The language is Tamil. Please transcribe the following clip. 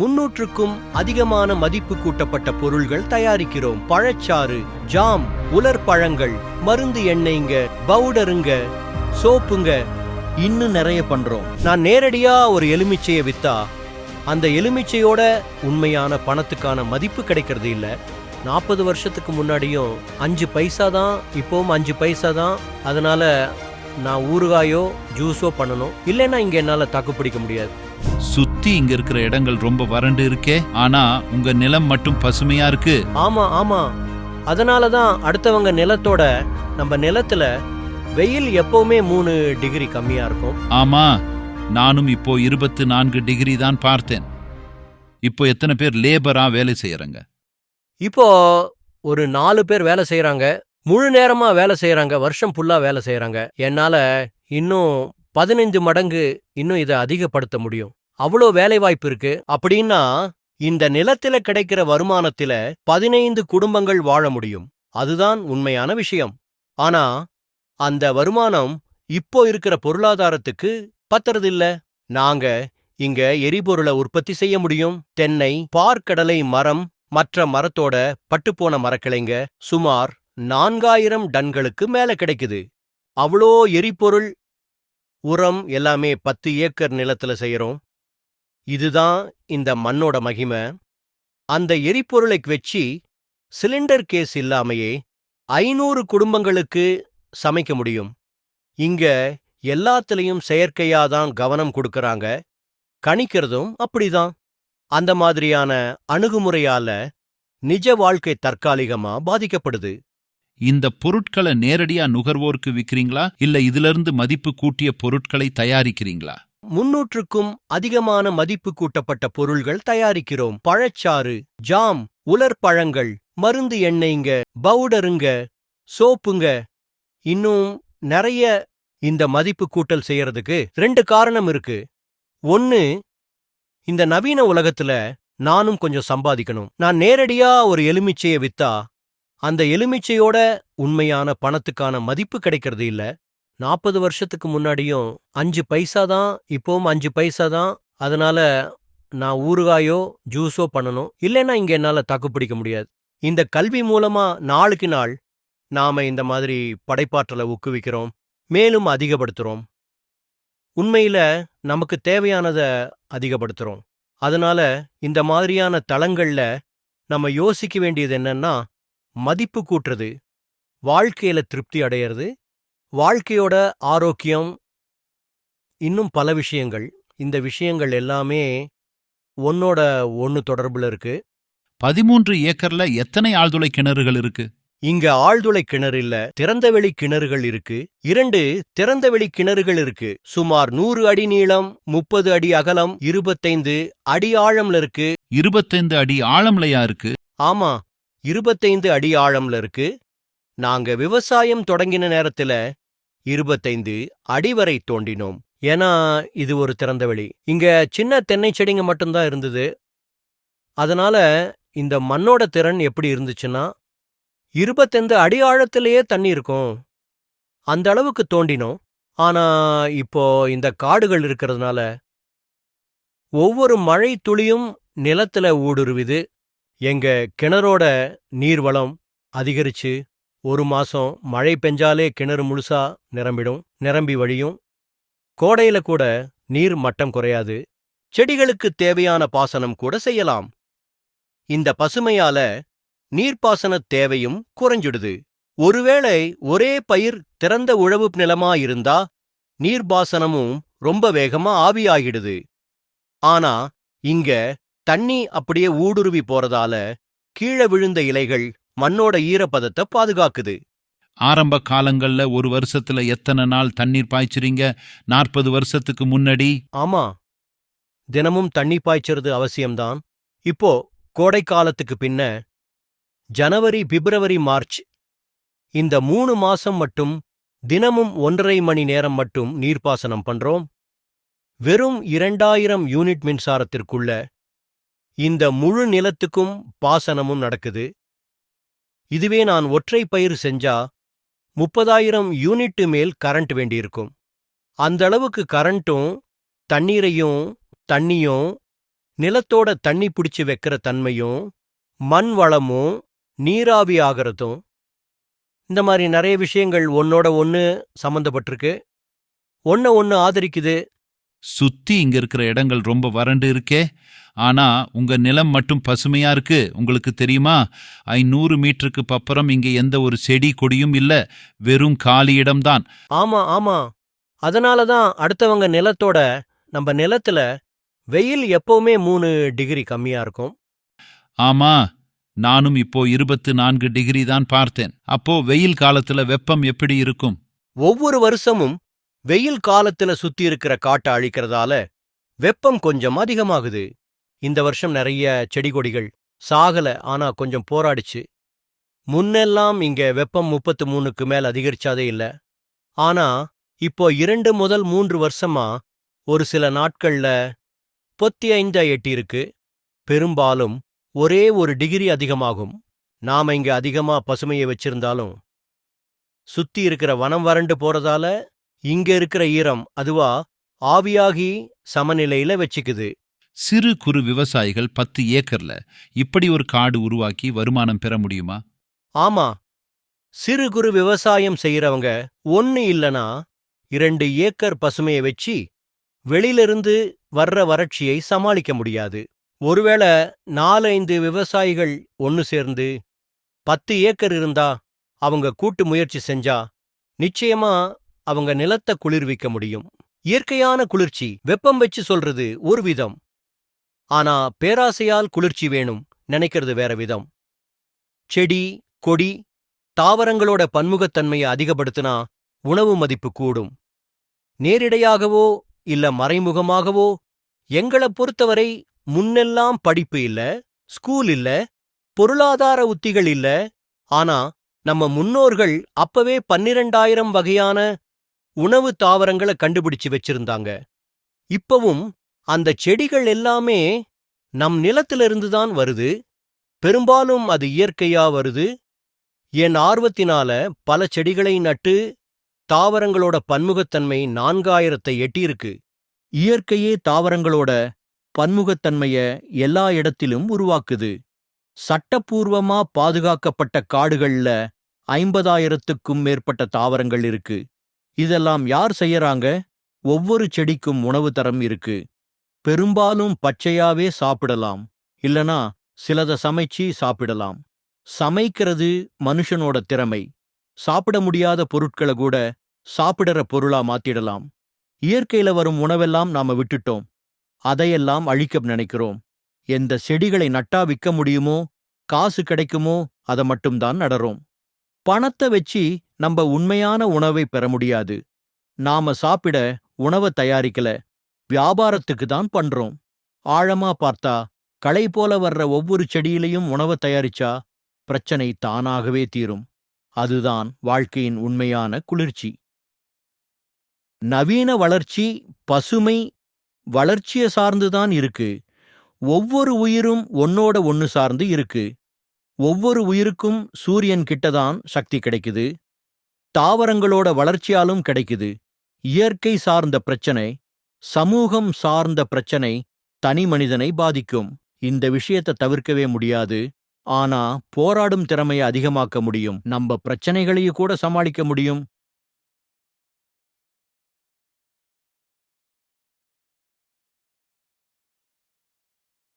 முன்னூற்றுக்கும் அதிகமான மதிப்பு கூட்டப்பட்ட பொருள்கள் தயாரிக்கிறோம். பழச்சாறு ஜாம் உலர் பழங்கள் மருந்து எண்ணெய்ங்க பவுடருங்க சோப்புங்க. இன்னும் நிறைய பண்றோம். நான் நேரடியா ஒரு எலுமிச்சையை வித்தா அந்த எலுமிச்சையோட உண்மையான பணத்துக்கான மதிப்பு கிடைக்கிறது இல்லை. நாற்பது வருஷத்துக்கு முன்னாடியும் அஞ்சு பைசா தான் இப்போவும் அஞ்சு பைசா தான். அதனால நான் ஊறுகாயோ ஜூஸோ பண்ணணும். இல்லைன்னா இங்கே என்னால் தாக்கு பிடிக்க முடியாது. சுத்தி இங்க இருக்கிற இடங்கள் ரொம்ப வறண்டு இருக்கே ஆனா உங்க நிலம் மட்டும் பசுமையா இருக்கு. ஆமா ஆமா. அதனால தான் அடுத்தவங்க நிலத்தோட நம்ம நிலத்துல வெயில் எப்பவுமே மூணு டிகிரி கம்மியா இருக்கும். ஆமா நானும் இப்போ இருபத்து நான்கு டிகிரி தான் பார்த்தேன். இப்போ எத்தனை பேர் லேபரா வேலை செய்யறாங்க? இப்போ ஒரு நாலு பேர் வேலை செய்யறாங்க. முழு நேரமா வேலை செய்யறாங்க. வருஷம் ஃபுல்லா வேலை செய்யறாங்க. என்னால இன்னும் பதினைஞ்சு மடங்கு இன்னும் இதை அதிகப்படுத்த முடியும். அவ்வளோ வேலைவாய்ப்பு இருக்கு. அப்படின்னா இந்த நிலத்தில கிடைக்கிற வருமானத்தில பதினைந்து குடும்பங்கள் வாழ முடியும். அதுதான் உண்மையான விஷயம். ஆனா அந்த வருமானம் இப்போ இருக்கிற பொருளாதாரத்துக்கு பத்துறதில்ல. நாங்க இங்க எரிபொருளை உற்பத்தி செய்ய முடியும். தென்னை பார்க்கடலை மரம் மற்ற மரத்தோட பட்டுப்போன மரக்கிளைங்க சுமார் நான்காயிரம் டன்களுக்கு மேல கிடைக்குது. அவ்வளோ எரிபொருள் உரம் எல்லாமே பத்து ஏக்கர் நிலத்துல செய்யறோம் இதுதான் இந்த மண்ணோட மகிமை. அந்த எரிபொருளை வச்சு சிலிண்டர் கேஸ் இல்லாமையே ஐநூறு குடும்பங்களுக்கு சமைக்க முடியும். இங்க எல்லாத்துலயும் செயற்கையா தான் கவனம் கொடுக்கறாங்க. கணிக்கிறதும் அப்படிதான். அந்த மாதிரியான அணுகுமுறையால நிஜ வாழ்க்கை தற்காலிகமா பாதிக்கப்படுது. இந்த பொருட்களை நேரடியா நுகர்வோருக்கு விக்கிறீங்களா? இல்ல இதுல இருந்து மதிப்பு கூட்டிய பொருட்களை தயாரிக்கிறீங்களா? முன்னூற்றுக்கும் அதிகமான மதிப்பு கூட்டப்பட்ட பொருள்கள் தயாரிக்கிறோம். பழச்சாறு ஜாம் உலர் பழங்கள் மருந்து எண்ணெய்ங்க பவுடருங்க சோப்புங்க. இன்னும் நிறைய இந்த மதிப்பு கூட்டல் செய்யறதுக்கு ரெண்டு காரணம் இருக்கு. ஒன்னு இந்த நவீன உலகத்துல நானும் கொஞ்சம் சம்பாதிக்கணும். நான் நேரடியா ஒரு எலுமிச்சையை வித்தா அந்த எலுமிச்சையோட உண்மையான பணத்துக்கான மதிப்பு கிடைக்கிறது இல்ல. நாற்பது வருஷத்துக்கு முன்னாடியும் அஞ்சு பைசா தான் இப்போவும் அஞ்சு பைசா தான். அதனால நான் ஊறுகாயோ ஜூஸோ பண்ணணும். இல்லைன்னா இங்க என்னால தாக்கு பிடிக்க முடியாது. இந்த கல்வி மூலமா நாளுக்கு நாள் நாம இந்த மாதிரி படைப்பாற்றலை ஊக்குவிக்கிறோம். மேலும் அதிகப்படுத்துறோம். உண்மையில நமக்கு தேவையானத அதிகப்படுத்துறோம். அதனால இந்த மாதிரியான தளங்கள்ல நம்ம யோசிக்க வேண்டியது என்னன்னா மதிப்பு கூட்டுறது. வாழ்க்கையில திருப்தி அடையிறது. வாழ்க்கையோட ஆரோக்கியம். இன்னும் பல விஷயங்கள். இந்த விஷயங்கள் எல்லாமே ஒன்னோட ஒன்னு தொடர்புல இருக்கு. பதிமூன்று ஏக்கர்ல எத்தனை ஆழ்துளை கிணறுகள் இருக்கு? இங்க ஆழ்துளை கிணறு இல்ல திறந்தவெளி கிணறுகள் இருக்கு. இரண்டு திறந்தவெளி கிணறுகள் இருக்கு. சுமார் நூறு அடி நீளம் முப்பது அடி அகலம் இருபத்தைந்து அடி ஆழம்ல இருக்கு. இருபத்தைந்து அடி ஆழம்லையா இருக்கு? ஆமா. இருபத்தைந்து அடி ஆழம்ல இருக்கு. நாங்க விவசாயம் தொடங்கின நேரத்துல இருபத்தைந்து அடி வரை தோண்டினோம். ஏன்னா இது ஒரு திறந்தவெளி இங்க சின்ன தென்னை செடிங்க மட்டும்தான் இருந்தது. அதனால இந்த மண்ணோட திறன் எப்படி இருந்துச்சுன்னா இருபத்தைந்து அடி ஆழத்திலேயே தண்ணி இருக்கும். அந்த அளவுக்கு தோண்டினோம். ஆனா இப்போ இந்த காடுகள் இருக்கிறதுனால ஒவ்வொரு மழை துளியும் நிலத்துல ஊடுருவிது. எங்க கிணறோட நீர்வளம் அதிகரிச்சு ஒரு மாசம் மழை பெஞ்சாலே கிணறு முழுசா நிரம்பிடும் நிரம்பி வழியும். கோடையில கூட நீர் மட்டம் குறையாது. செடிகளுக்கு தேவையான பாசனம் கூட செய்யலாம். இந்த பசுமையால நீர்ப்பாசனத் தேவையும் குறைஞ்சிடுது. ஒருவேளை ஒரே பயிர் திறந்த உழவு நிலமா இருந்தா நீர்ப்பாசனமும் ரொம்ப வேகமா ஆவியாகிடுது. ஆனா இங்க தண்ணி அப்படியே ஊடுருவி போறதால கீழே விழுந்த இலைகள் மண்ணோட ஈரப்பதத்தை பாதுகாக்குது. ஆரம்ப காலங்கள்ல ஒரு வருஷத்துல எத்தனை நாள் தண்ணீர் பாய்ச்சுறீங்க? நாற்பது வருஷத்துக்கு முன்னாடி? ஆமா. தினமும் தண்ணி பாய்ச்சறது அவசியம்தான். இப்போ கோடை காலத்துக்கு பின்ன ஜனவரி பிப்ரவரி மார்ச் இந்த மூணு மாசம் மட்டும் தினமும் ஒன்றரை மணி நேரம் மட்டும் நீர்ப்பாசனம் பண்றோம். வெறும் இரண்டாயிரம் யூனிட் மின்சாரத்திற்குள்ள இந்த முழு நிலத்துக்கும் பாசனமும் நடக்குது. இதுவே நான் ஒற்றை பயிர் செஞ்சா முப்பதாயிரம் யூனிட்டு மேல் கரண்ட் வேண்டியிருக்கும். அந்த அளவுக்கு கரண்ட்டும் தண்ணீரையும் தண்ணியும் நிலத்தோட தண்ணி பிடிச்சு வைக்கிற தன்மையும் மண் வளமும் நீராவி ஆகிறதும். இந்த மாதிரி நிறைய விஷயங்கள் ஒன்னோட ஒன்று சம்மந்தப்பட்டிருக்கு ஒன்ன ஒன்று ஆதரிக்குது. சுத்தி இங்க இருக்கிற இடங்கள் ரொம்ப வறண்டு இருக்கே. ஆனா உங்க நிலம் மட்டும் பசுமையா இருக்கு. உங்களுக்கு தெரியுமா? ஐநூறு மீட்டருக்கு பப்புறம் இங்க எந்த ஒரு செடி கொடியும் இல்ல. வெறும் காலி இடம்தான். ஆமா ஆமா. அதனால தான் அடுத்தவங்க நிலத்தோட நம்ம நிலத்துல வெயில் எப்பவுமே மூணு டிகிரி கம்மியா இருக்கும். ஆமா. நானும் இப்போ இருபத்து நான்கு டிகிரி தான் பார்த்தேன். அப்போ வெயில் காலத்துல வெப்பம் எப்படி இருக்கும்? ஒவ்வொரு வருஷமும் வெயில் காலத்துல சுத்தி இருக்கிற காட்டை அழிக்கிறதால வெப்பம் கொஞ்சம் அதிகமாகுது. இந்த வருஷம் நிறைய செடி கொடிகள் சாகல ஆனா கொஞ்சம் போராடிச்சு. முன்னெல்லாம் இங்க வெப்பம் முப்பத்து மூணுக்கு மேல் அதிகரிச்சாதே இல்ல. ஆனா இப்போ இரண்டு முதல் மூன்று வருஷமா ஒரு சில நாட்கள்ல முப்பத்தி ஐந்தா எட்டியிருக்கு. பெரும்பாலும் ஒரே ஒரு டிகிரி அதிகமாகும். நாம இங்க அதிகமா பசுமையை வச்சிருந்தாலும் சுத்தி இருக்கிற வனம் வறண்டு போறதால இங்க இருக்கிற ஈரம் அதுவா ஆவியாகி சமநிலையில வச்சுக்குது. சிறு குறு விவசாயிகள் பத்து ஏக்கர்ல இப்படி ஒரு காடு உருவாக்கி வருமானம் பெற முடியுமா? ஆமா. சிறு குறு விவசாயம் செய்யறவங்க ஒன்னு இல்லனா இரண்டு ஏக்கர் பசுமையை வச்சு வெளியிலிருந்து வர்ற வறட்சியை சமாளிக்க முடியாது. ஒருவேளை நாலைந்து விவசாயிகள் ஒன்னு சேர்ந்து பத்து ஏக்கர் இருந்தா அவங்க கூட்டு முயற்சி செஞ்சா நிச்சயமா அவங்க நிலத்தை குளிர்விக்க முடியும். இயற்கையான குளிர்ச்சி வெப்பம் வச்சு சொல்றது ஒரு விதம். ஆனா பேராசையால் குளிர்ச்சி வேணும் நினைக்கிறது வேற விதம். செடி கொடி தாவரங்களோட பன்முகத்தன்மையை அதிகப்படுத்தினா உணவு மதிப்பு கூடும். நேரிடையாகவோ இல்ல மறைமுகமாகவோ எங்கள பொறுத்தவரை முன்னெல்லாம் படிப்பு இல்ல ஸ்கூல் இல்ல பொருளாதார உத்திகள் இல்ல. ஆனா நம்ம முன்னோர்கள் அப்பவே பன்னிரண்டாயிரம் வகையான உணவு தாவரங்களை கண்டுபிடிச்சு வச்சிருந்தாங்க. இப்பவும் அந்த செடிகள் எல்லாமே நம் நிலத்திலிருந்து தான் வருது. பெரும்பாலும் அது இயற்கையா வருது. என் ஆர்வத்தினால பல செடிகளை நட்டு தாவரங்களோட பன்முகத்தன்மை நான்காயிரத்தை எட்டியிருக்கு. இயற்கையே தாவரங்களோட பன்முகத்தன்மைய எல்லா இடத்திலும் உருவாக்குது. சட்டப்பூர்வமா பாதுகாக்கப்பட்ட காடுகள்ல ஐம்பதாயிரத்துக்கும் மேற்பட்ட தாவரங்கள் இருக்கு. இதெல்லாம் யார் செய்யறாங்க? ஒவ்வொரு செடிக்கும் உணவு தரம் இருக்கு. பெரும்பாலும் பச்சையாவே சாப்பிடலாம். இல்லனா சிலத சமைச்சு சாப்பிடலாம். சமைக்கிறது மனுஷனோட திறமை. சாப்பிட முடியாத பொருட்களை கூட சாப்பிடற பொருளா மாத்திடலாம். இயற்கையில வரும் உணவெல்லாம் நாம விட்டுட்டோம். அதையெல்லாம் அழிக்க நினைக்கிறோம். எந்த செடிகளை நட்டா விற்க முடியுமோ காசு கிடைக்குமோ அதை மட்டும்தான் நடறோம். பணத்தை வச்சு நம்ம உண்மையான உணவை பெற முடியாது. நாம சாப்பிட உணவை தயாரிக்கல. வியாபாரத்துக்கு தான் பண்றோம். ஆழமா பார்த்தா களை போல வர்ற ஒவ்வொரு செடியிலையும் உணவை தயாரிச்சா பிரச்சனை தானாகவே தீரும். அதுதான் வாழ்க்கையின் உண்மையான குளிர்ச்சி. நவீன வளர்ச்சி பசுமை வளர்ச்சிய சார்ந்துதான் இருக்கு. ஒவ்வொரு உயிரும் ஒன்னோட ஒன்னு சார்ந்து இருக்கு. ஒவ்வொரு உயிருக்கும் சூரியன் கிட்டதான் சக்தி கிடைக்குது. தாவரங்களோட வளர்ச்சியாலும் கிடைக்குது. இயற்கை சார்ந்த பிரச்சனை சமூகம் சார்ந்த பிரச்சனை தனி மனிதனை பாதிக்கும். இந்த விஷயத்தை தவிர்க்கவே முடியாது. ஆனா போராடும் திறமையை அதிகமாக்க முடியும். நம்ம பிரச்சனைகளையும் கூட சமாளிக்க முடியும்.